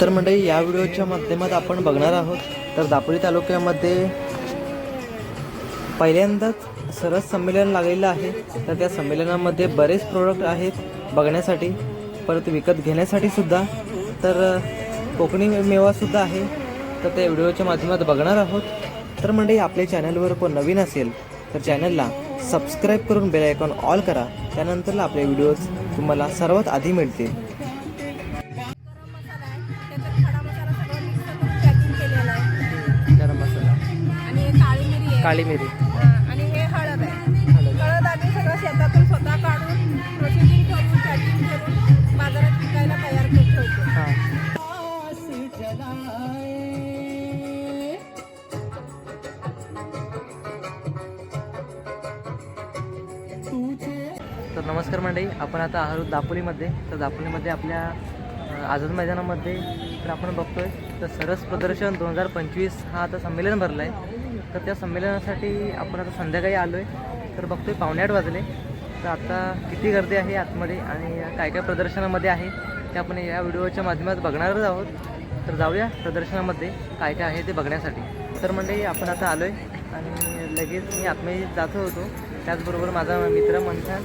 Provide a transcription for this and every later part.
तर मंडळी या व्हिडिओच्या माध्यमात आपण बघणार आहोत तर दापोली तालुक्यामध्ये पहिल्यांदाच सरस संमेलन लागलेलं आहे. तर त्या संमेलनामध्ये बरेच प्रोडक्ट आहेत बघण्यासाठी परत विकत घेण्यासाठी सुद्धा. तर कोकणी मेवासुद्धा आहे तर त्या व्हिडिओच्या माध्यमात बघणार आहोत. तर मंडळी आपल्या चॅनलवर कोण नवीन असेल तर चॅनलला सबस्क्राईब करून बेल आयकॉन ऑल करा. त्यानंतरला आपले व्हिडिओज तुम्हाला सर्वात आधी मिळतील. काळी मिरी आणि हे हळद आहे. हळद आम्ही सगळं शेतातून स्वतः काढून प्रोसेसिंग करून पॅकिंग करून बाजारात विकायला तयार करून ठेवतो हां. तर नमस्कार मंडळी आपण आता आहोत दापोलीमध्ये. तर दापोलीमध्ये आपल्या आझाद मैदानामध्ये. तर आपण बघतोय तर सरस प्रदर्शन दोन हजार पंचवीस हा आता संमेलन भरलं आहे तर त्या संमेलनासाठी आपण आता संध्याकाळी आलो आहे तर बघतोय पावणे आठ वाजले. तर आता किती गर्दी आहे आतमध्ये आणि काय काय प्रदर्शनामध्ये आहे ते आपण या व्हिडिओच्या माध्यमात बघणारच आहोत. तर जाऊया प्रदर्शनामध्ये काय काय आहे ते बघण्यासाठी. तर म्हणजे आपण आता आलो आहे आणि लगेच मी आतमध्ये जात होतो. त्याचबरोबर माझा मित्र मंथन.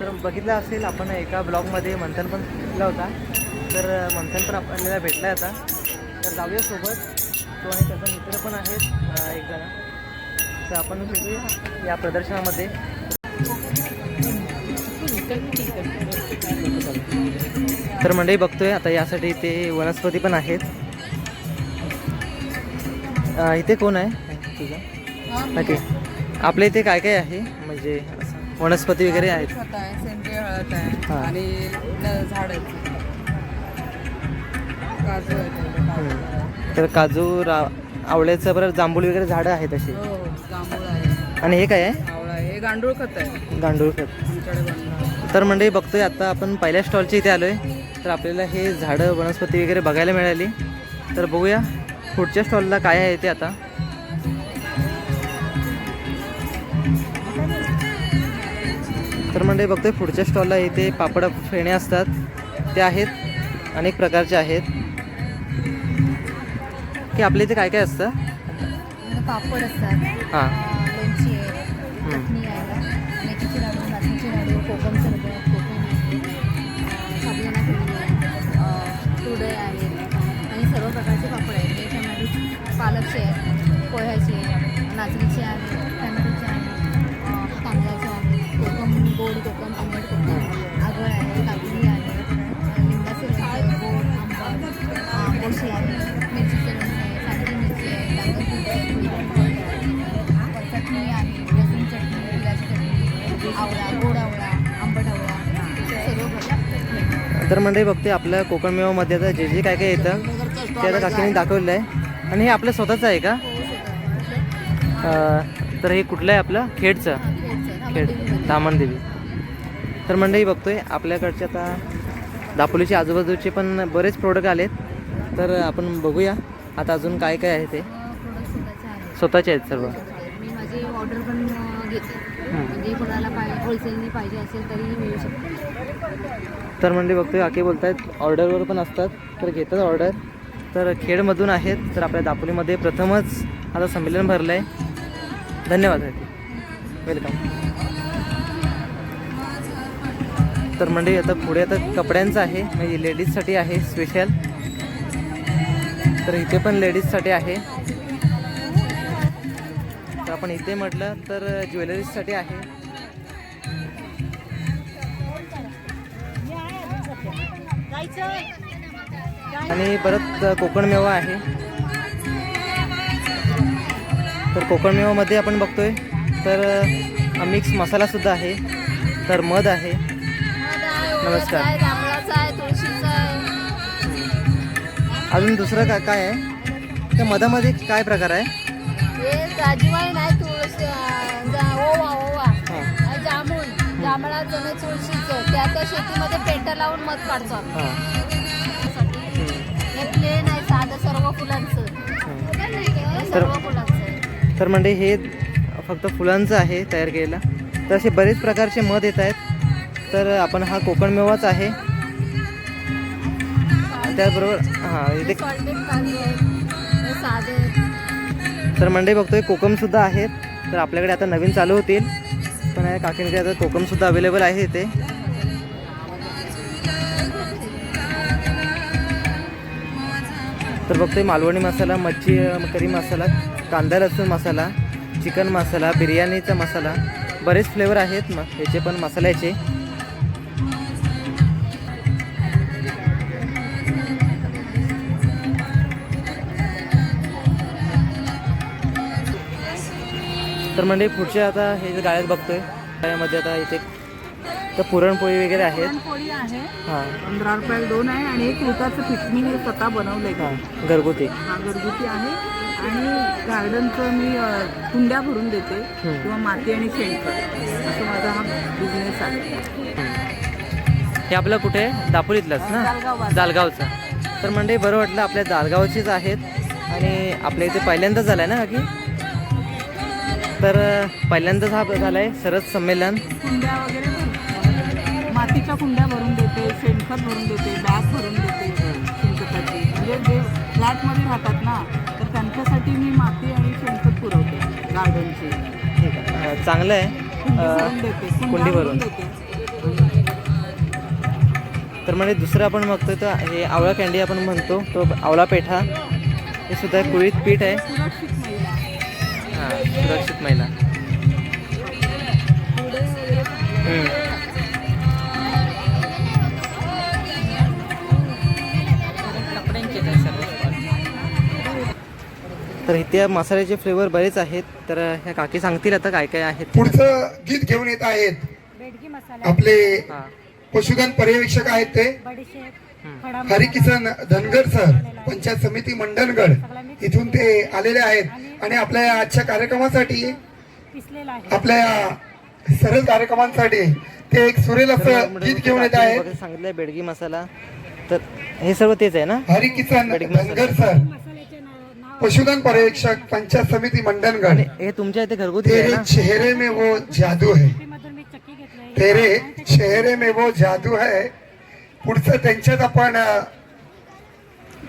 तर बघितलं असेल आपण एका ब्लॉगमध्ये मंथन पण भेटला होता. तर मंथन पण आपल्याला भेटला आहे आता. तर जाऊया सोबत. तो आणि त्याचा मित्र पण आहेत एक जण. तर आपण भेटूया या प्रदर्शनामध्ये. तर मंडळी बघतोय आता यासाठी इथे वनस्पती पण आहेत. इथे कोण आहे? तुझं ओके आपल्या इथे काय काय आहे? म्हणजे वनस्पती वगैरे आहेत. सेंद्रिय हळद आहे. आणि झाड काजू आहे तर काजू रा आवळ्याचं बरं जांभूळ वगैरे झाडं आहेत अशी. हो जांभूळ आहे. आणि हे काय आहे? आवळा आहे. हे गांडूळ खत आहे. गांडूळ खत. आमच्याकडे बनणार तर मंडळी बघतोय आता आपण पहिल्या स्टॉलच्या इथे आलो आहे तर आपल्याला हे झाडं वनस्पती वगैरे बघायला मिळाली. तर बघूया पुढच्या स्टॉलला काय आहे ते आता. तर मंडळी बघतोय पुढच्या स्टॉलला इथे पापड फेणे असतात. ते आहेत अनेक प्रकारचे आहेत. की आपल्या इथे काय काय असतं पापड असतात. हां. लोणची आहे चटणी आहे मेथीचे लाडू नाचणीचे लाडू कोकम सरबत कोकम साबुदाणा खिचडी आहे. आणि सर्व प्रकारचे पापड आहेत. ते टमॅटो पालकचे आहे पोह्याचे नाचणीचे आहे टमॅटोचे आहे तांदळाचे आहे कोकम गोड कोकम मंडळी बघते आपल्या कोकण मेवामध्ये आता जे जे काय काय येतं ते आता काकीने दाखवलेलं आहे. आणि हे आपलं स्वतःचं आहे का? तर हे कुठलं आहे आपलं? खेडचं. खेड दामणदेवी तर मंडळी बघतोय आपल्याकडचे आता दापोलीचे आजूबाजूचे पण बरेच प्रोडक्ट आलेत. तर आपण बघूया आता अजून काय काय आहे ते. स्वतःचे आहेत सर्व. ऑर्डर पण घेते. म्हणजे कोणाला होलसेलने पाहिजे असेल तरी मिळू शकते. तर म्हणजे बघतोय आके बोलत आहेत ऑर्डरवर पण असतात तर घेतात ऑर्डर. तर खेडमधून आहेत तर आपल्या दापोलीमध्ये प्रथमच आता संमेलन भरलं आहे धन्यवाद आहे वेलकम तर म्हणजे आता पुढे आता कपड्यांचं आहे म्हणजे लेडीजसाठी आहे स्पेशल तर इथे पण लेडीजसाठी आहे. तर आपण इथे म्हटलं तर ज्वेलरीजसाठी आहे. आणि परत कोकण मेवा आहे. तर कोकण मेवामध्ये आपण बघतोय तर मिक्स मसाला सुद्धा आहे तर मध आहे. नमस्कार. अजून दुसरं काय काय आहे? त्या मधामध्ये काय प्रकार आहे? जांभूळ तुळशीचं. त्या त्या शेतीमध्ये लावून मध काढतो आम्ही. हां. हे प्लेन आहे साधं सर्व फुलांचं. हे सर्व फुलांचं आहे. तर म्हणजे हे फक्त फुलांचं आहे तयार केलेलं. तर असे बरेच प्रकारचे मध येत आहेत. तर आपण हा कोकण मेवाच आहे. त्याचबरोबर हां इथे सॉल्टेड काजू आहेत. हे साधे आहेत. तर मंडई बघतोय कोकमसुद्धा आहेत. तर आपल्याकडे आता नवीन चालू होतील. पण आहे काकींकडे आता कोकमसुद्धा अवेलेबल आहे इथे. तर बघतोय मालवणी मसाला मच्छी करी मसाला कांदा लसूण मसाला चिकन मसाला बिर्याणीचा मसाला. बरेच फ्लेवर आहेत मग ह्याचे पण मसाल्याचे तर म्हणजे पुढच्या आता हे गाळ्यात बघतोय गाळ्यामध्ये आता इथे तर पुरणपोळी वगैरे पुरणपोळी आहे. हां. पंधरा रुपयाला दोन आहे आणि एक रुपयाचं पीठ मी हे स्वतः बनवलंय. हां घरगुती. हा घरगुती आहे. आणि गार्डनचं मी अ, कुंड्या भरून देते. किंवा माती आणि शेणखत असं माझा हा बिझनेस आहे. हे आपलं कुठे? आहे? दापोलीतलंच ना. जालगावचं. तर म्हणजे बरं वाटलं आपल्या जालगावचीच आहेत. आणि आपल्या इथे पहिल्यांदाच झालं आहे ना काकी तर अं, पहिल्यांदाच हा झाला आहे सरस संमेलन. कुंड्या वगैरे मातीच्या कुंड्या भरून देते शेणखत भरून देते बॅग भरून देते शेणखताची. म्हणजे जे फ्लॅटमध्ये राहतात ना तर त्यांच्यासाठी मी माती आणि शेणखत पुरवते गार्डनची. ठीक आहे. अं, चांगलं आहे कुंडी भरून कुंडी तर म्हणजे दुसरं आपण बघतोय तर हे आवळा कॅन्डी आपण म्हणतो तो आवळा पेठा. हे सुद्धा कुळीत पीठ आहे. हां सुरक्षित महिला. तर इथे मसाल्याचे फ्लेवर बरेच आहेत. तर ह्या काकी सांगतील आता काय काय आहेत. पुढचं गीत घेऊन येत आहेत. आपले पशुधन पर्यवेक्षक आहेत ते. हरिकिसन धनगर सर पंचायत समिती मंडणगड इथून ते आलेले आहेत. आणि आपल्या या आजच्या कार्यक्रमासाठी आपल्या या सरळ कार्यक्रमांसाठी ते एक सुरेल असं म्हणजे गीत घेऊन येत आहेत. बघा सांगितलंय बेडगी मसाला. तर हे सर्व तेच आहे ना? हरिकिसन बेडगी मसाला. धनगर सर. पशुधन पर्यवेक्षक पंचायत समिती मंडणगड हे तुमच्या इथे घरगुती तेरे चेहरे में वो जादू है. तेरे चेहरे में वो जादू है. पुढचं त्यांच्यात आपण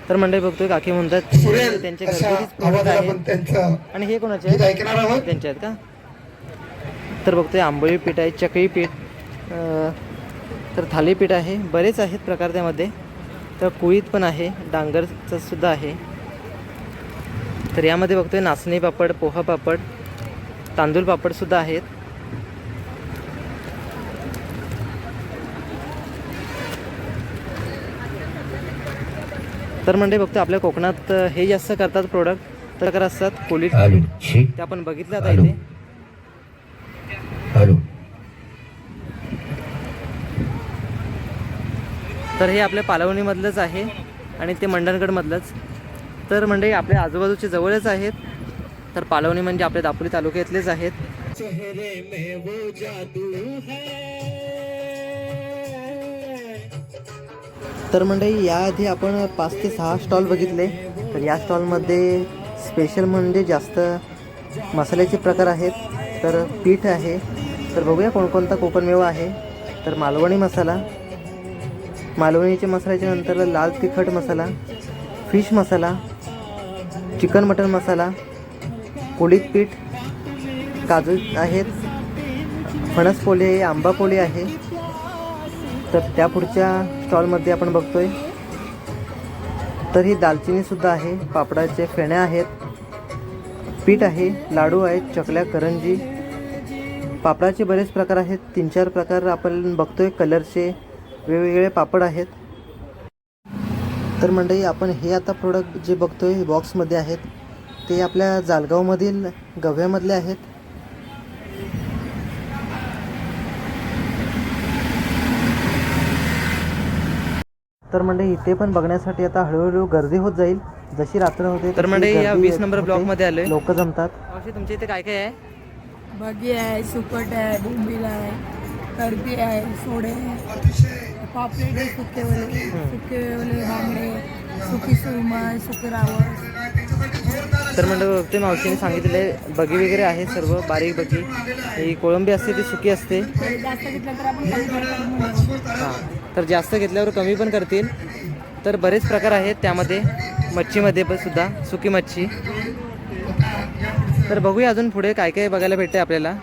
तर मंडळी बघतोय काकी म्हणतात सुरेल त्यांचे अशा घरगुतीच product आवाजात आहेत. त्यांचं आणि हे कोणाचे? गीत आहेत ऐकणार आहोत? त्यांचे आहेत का? तर बघतोय आंबोळी पीठ आहे चकळी पीठ अं, तर थालीपीठ आहे. बरेच आहेत प्रकार त्यामध्ये. तर कुळीत पण आहे डांगरचं सुद्धा आहे. तर यामध्ये बघतोय नाचणी पापड पोहा पापड तांदूळ पापड सुद्धा आहेत. तर म्हणजे बघतो आपल्या कोकणात हे जास्त करतात प्रोडक्ट प्रकार असतात कोलीट ते आपण बघितलं आता. इथे तर हे आपल्या पालवणीमधलंच आहे आणि ते मंडणगडमधलंच. तर म्हणजे आपल्या आजूबाजूचे जवळच आहेत. तर पालवणी म्हणजे आपल्या दापोली तालुक्यातलेच आहेत. तर मंडळी याआधी आपण पाच ते सहा स्टॉल बघितले. तर या स्टॉलमध्ये स्पेशल म्हणजे जास्त मसाल्याचे प्रकार आहेत. तर पीठ आहे. तर बघूया कोणकोणता कोकण मेवा आहे. तर मालवणी मसाला. मालवणीचे मसाल्याच्या नंतर लाल तिखट masala. Fish masala. Chicken mutton masala कोळीत पीठ काजू आहेत फणस पोळी आहे आंबा पोळी आहे. तर त्या पुढच्या स्टॉलमध्ये आपण बघतोय. तर ही दालचिनीसुद्धा आहे पापडाचे फेण्या आहेत पीठ आहे लाडू आहेत चकल्या करंजी. पापडाचे बरेच प्रकार आहेत तीन चार प्रकार आपण बघतोय कलरचे वेगवेगळे पापड आहेत. तर मंडळी आपण हे आता प्रोडक्ट जे बघतोय बॉक्समध्ये आहेत. ते आपल्या जालगावमधील गव्यामधले आहेत. तर म्हणजे इथे पण बघण्यासाठी आता हळूहळू गर्दी होत जाईल. जशी रात्र होते तर म्हणजे या वीस नंबर ब्लॉकमध्ये आलोय. लोक जमतात. तुमच्या इथे काय काय आहे? बगी आहे सुकट आहे बोंबील आहे करबी आहे सोडे पापलेट आहे सुकेवले सुकेवले बांगडे सुकी सुरमई सुकी रावस. तर म्हणजे ते मावशीने सांगितले बगी वगैरे आहे सर्व बारीक बगी. ही कोळंबी असते ती सुकी असते. हां तर जास्त घेतल्यावर कमी पण करतील. तर बरेच प्रकार आहेत त्यामध्ये. मच्छीमध्ये पण सुद्धा सुकी मच्छी. तर बघूया अजून पुढे काय काय बघायला भेटते आपल्याला.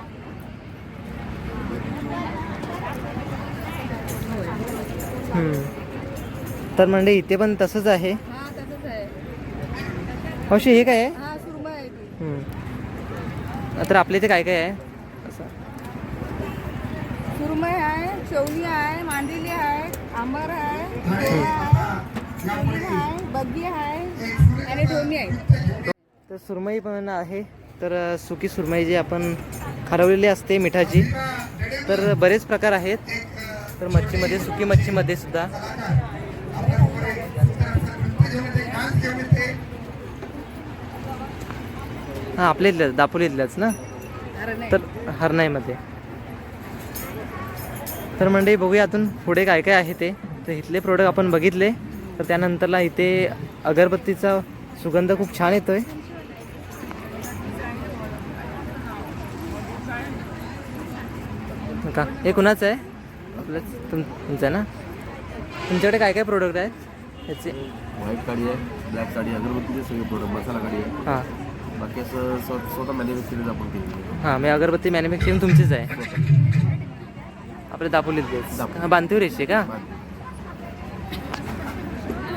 तर म्हणजे इथे पण तसंच आहे. हा तसंच आहे. अशी हे काय आहे? हा सुरमई आहे ती. हम्म. तर आपल्या इथे काय काय आहे? असं. सुरमई आहे आहे मांदेली आहे आंबार आहे ढोरा आहे सलीम आहे बग्गी आहे आणि ढोणी आहे. तर सुरमई पण आहे. तर अ, सुकी सुरमई जी आपण खारवलेली असते मिठाची तर बरेच प्रकार आहेत. तर मच्छीमध्ये सुकी मच्छीमध्ये सुद्धा. हां आपल्या इथल्याच दापोली इथल्याच ना? तर हरणाईमध्ये. तर मंडळी बघूया अजून पुढे काय काय आहे ते. तर इथले प्रोडक्ट आपण बघितले. तर त्यानंतरला इथे अगरबत्तीचा सुगंध खूप छान येतोय. का? हे कुणाचं आहे? आपलं तुम तुमचं ना? तुमच्याकडे काय काय प्रोडक्ट आहेत? याचे? व्हाईट काडी आहे ब्लॅक काडी अगरबत्तीचे सगळे प्रोडक्ट मसाला काडी आहे. हां. बाकी असं स्व- स्वतः मॅन्युफॅक्चरिंग आपण केलेली हां मी अगरबत्ती मॅन्युफॅक्चरिंग तुमचीच आहे. आपल्या दापोलीत दापोली. हां बांधीवर यायची का?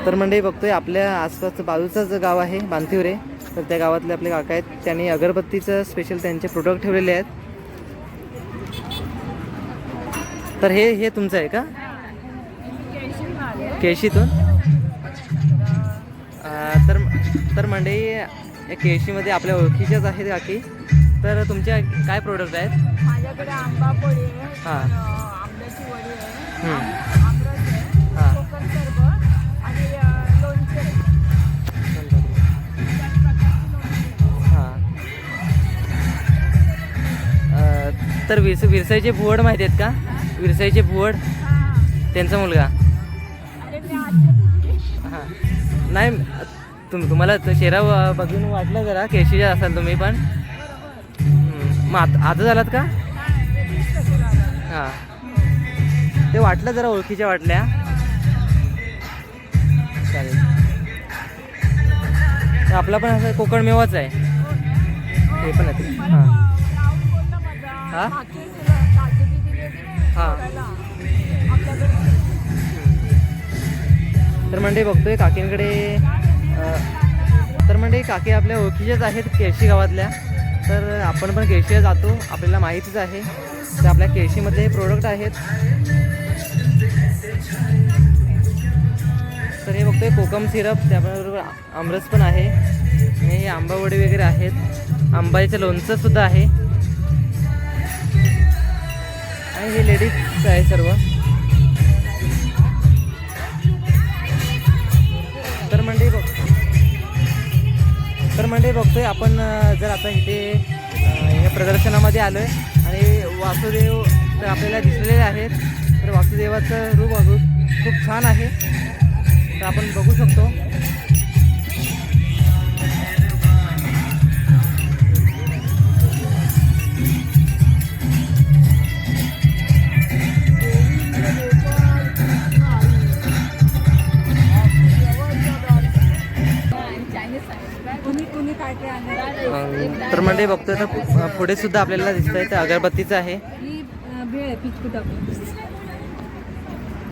तर मंडळी बघतोय आपल्या आसपासचं बाजूचंच गाव आहे बांथिवरे तर त्या गावातले आपले काका आहेत. त्यांनी अगरबत्तीचं स्पेशल त्यांचे प्रोडक्ट ठेवलेले आहेत. तर हे हे तुमचं आहे का? केळशीतून? अं, तर तर मंडळी या केळशीमध्ये आपल्या ओळखीच्याच आहेत काकी. तर तुमच्या काय प्रोडक्ट आहेत? माझ्याकडे आंबा पोळी आहे हां. आंब्याची वडी हां. हां. तर विरस विरसाईचे भुवड माहिती आहेत का? विरसाईचे भुवड त्यांचा मुलगा. हां. नाही तुम तुम्हाला तो चेहरा बघून वाटलं जरा केशीचे असाल तुम्ही पण. मग आता आता झालात का? हां. ते वाटलं जरा ओळखीच्या वाटल्या. चालेल. आपला पण असं कोकण मेवाच आहे. हे पण आहे. हां. हां? हां. तर म्हणजे बघतोय काकींकडे तर म्हणजे काकी आपल्या ओळखीच्याच आहेत केळशी गावातल्या. तर आपण पण केळशीला जातो. आपल्याला माहितीच आहे. तर आपल्या केळशीमध्ये हे प्रोडक्ट आहेत. तर हे बघतोय कोकम सिरप त्याबरोबर आमरस पण आहे. आणि हे आंबावडे वगैरे आहेत. आंबाचं लोणचंसुद्धा आहे. आणि हे लेडीज आहे सर्व. तर म्हणजे बघ. तर म्हणजे बघतोय आपण जर आता इथे या प्रदर्शनामध्ये आलो आहे आणि वासुदेव तर आपल्याला दिसलेले आहेत तर वासुदेवाचं रूप अजून खूप छान आहे. तर आपण बघू शकतो. मंडळी बघतोय तर पुढे सुद्धा आपल्याला दिसत आहे तर अगरबत्तीचं आहे ही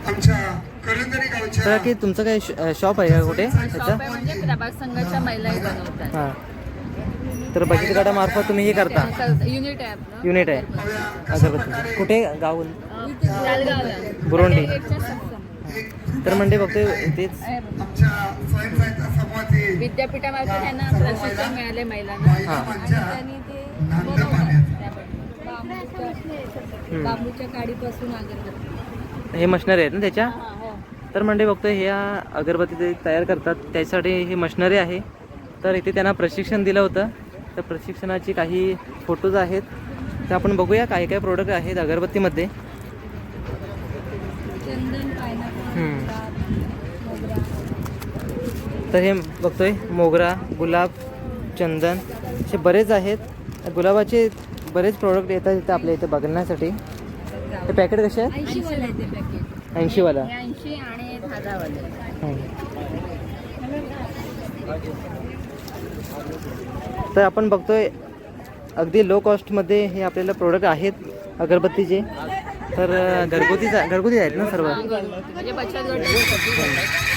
तर गावच्या की तुमचं काय श- शॉप आहे का कुठे म्हणजे संघाच्या हां तर बचत गटामार्फत तुम्ही हे करता युनिट आहे आपलं युनिट आहे अगरबत्ती कुठे गाव बुरोंडी. तर म्हणजे बघतोय तेच. विद्यापीठामार्फत त्यांना प्रशिक्षण मिळाले महिलांना. हां. आणि त्यांनी ते बनवतात त्याबद्दल. बांबूच्या बांबूच्या काडीपासून अगरबत्ती हे मशनरी आहेत ना त्याच्या? हा. तर म्हणजे बघतोय ह्या अगरबत्ती ते तयार करतात. त्यासाठी ही मशनरी आहे. तर इथे त्यांना प्रशिक्षण दिलं होतं. तर प्रशिक्षणाची काही फोटोज आहेत. तर आपण बघूया काय काय प्रोडक्ट आहेत अगरबत्तीमध्ये. चंदन तर हे बघतोय मोगरा गुलाब चंदन असे बरेच आहेत. गुलाबाचे बरेच प्रोडक्ट येतात इथं आपल्या इथे बघण्यासाठी. ते पॅकेट कसे आहेत? ऐंशीवाला तर आपण बघतोय अगदी लो कॉस्टमध्ये हे आपल्याला प्रोडक्ट आहेत अगरबत्तीचे. तर घरगुतीच घरगुती आहेत ना सर्व? म्हणजे बचत गट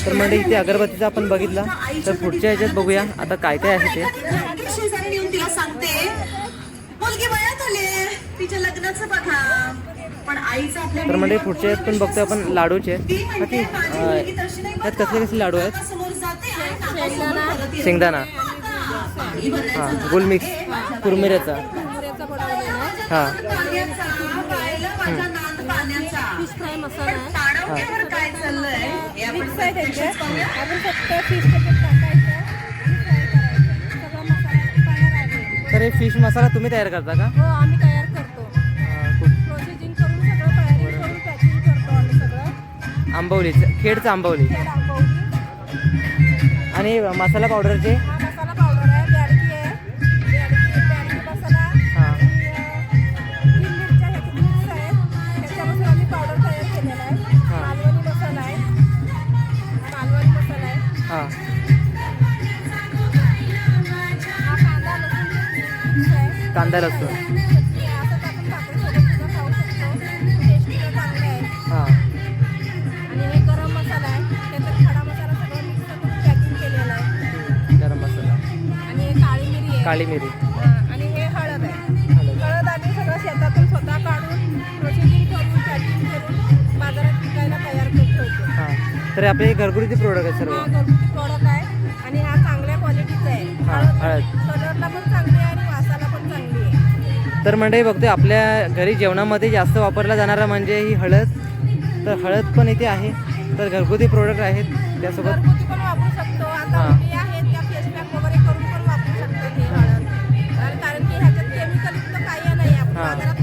तर म्हणजे इथे अगरबत्तीचा आपण बघितला. तर पुढच्या ह्याच्यात बघूया. आता काय काय आहे ते. शेजारी येऊन तिला सांगते मुलगी वयात आले तिच्या लग्नाचं बघा पण आईचं आपल्या तर म्हणजे पुढच्या ह्यात पण बघतोय आपण लाडूचे. हा त्यात कसले कसले लाडू आहेत? येते. शेंगदाणा. हां गुलमिक्स. कुरमिऱ्याचा. कुरमुऱ्याचा बनवलेला आहे. हां. पाण्याचा, पाहिलं माझ्या नांद पाण्याचा. फिश फ्राय मसाला आहे. ताडवण्यावर काय चाललंय? हे आपण मिक्स आहे त्याच्यात आपण फक्त फिश त्याच्यात टाकायचं. आणि फ्राय करायचं. सगळा मसाला तयार आहे. तर हे फिश मसाला तुम्ही तयार करता का? हो आम्ही तयार करतो. अं, कुठ- प्रोसेसिंग करून सगळं तयारी करून पॅकिंग करतो आम्ही सगळं. आंबवली खेडचं आंबवली. खेड आंबवली. आणि मसाला पावडरचे आहे. गरम मसाला. आणि हे काळी मिरी आहे. काळी मिरी. हा, आणि हे हळद आहे. हळद. आम्ही सगळं शेतातून स्वतः काढून प्रोसेसिंग करून पॅकिंग करून बाजारात विकायला तयार करून ठेवतो हां. तर आपले हे घरगुती प्रोडक्ट आहेत सर्व? हा घरगुती प्रॉडक्ट आहे. आणि हा चांगल्या क्वालिटीचा आहे. हा, हळद हळद. तर मंडळी बघतोय आपल्या घरी जेवणामध्ये जास्त वापरला जाणारा म्हणजे ही हळद. तर हळद पण इथे आहे. तर घरगुती प्रोडक्ट आहेत. त्यासोबत हा. मुली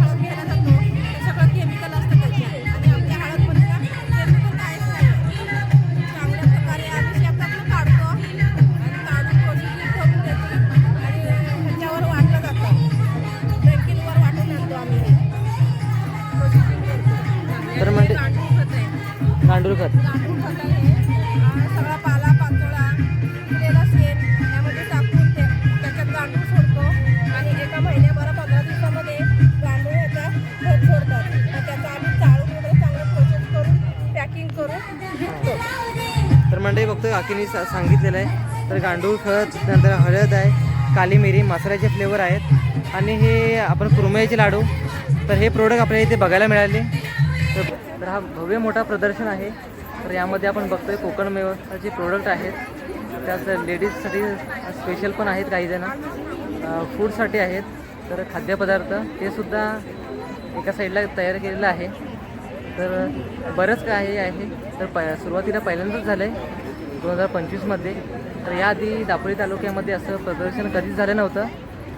करून विकतो तर मंडळी बघतोय काकीने सांगितलेलं आहे. तर गांडूळ खत नंतर हळद आहे काली मिरी मसाल्याचे फ्लेवर आहेत. आणि हे आपण कुरमयाचे लाडू. तर हे प्रोडक्ट आपल्याला इथे बघायला मिळाले. तर हा भव्य मोठा प्रदर्शन आहे. तर यामध्ये आपण बघतोय कोकण मेवाचे प्रोडक्ट आहेत. त्यात लेडीजसाठी स्पेशल पण आहेत काही जण. फूडसाठी आहेत. तर खाद्यपदार्थ ते सुद्धा एका साईडला तयार केलेलं आहे. तर बरंच काही आहे. तर प सुरुवातीला पहिल्यांदाच झालं आहे दोन हजार पंचवीसमध्ये. तर याआधी दापोली तालुक्यामध्ये असं प्रदर्शन कधीच झालं नव्हतं.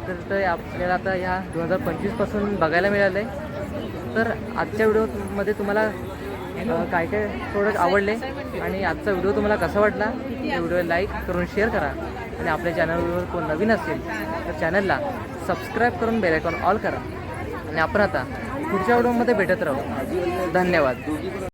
तर ते आपल्याला आता ह्या दोन हजार पंचवीसपासून बघायला मिळालं आहे तर आजच्या व्हिडिओमध्ये तुम्हाला काय काय प्रोडक्ट आवडले आणि आजचा व्हिडिओ तुम्हाला कसा वाटला व्हिडिओ लाईक करून शेअर करा. आणि आपल्या चॅनलवर कोण नवीन असेल तर चॅनलला सबस्क्राईब करून बेलायकॉन ऑल करा. आणि आपण आता पुढच्या व्हिडिओमध्ये भेटत राहू. धन्यवाद.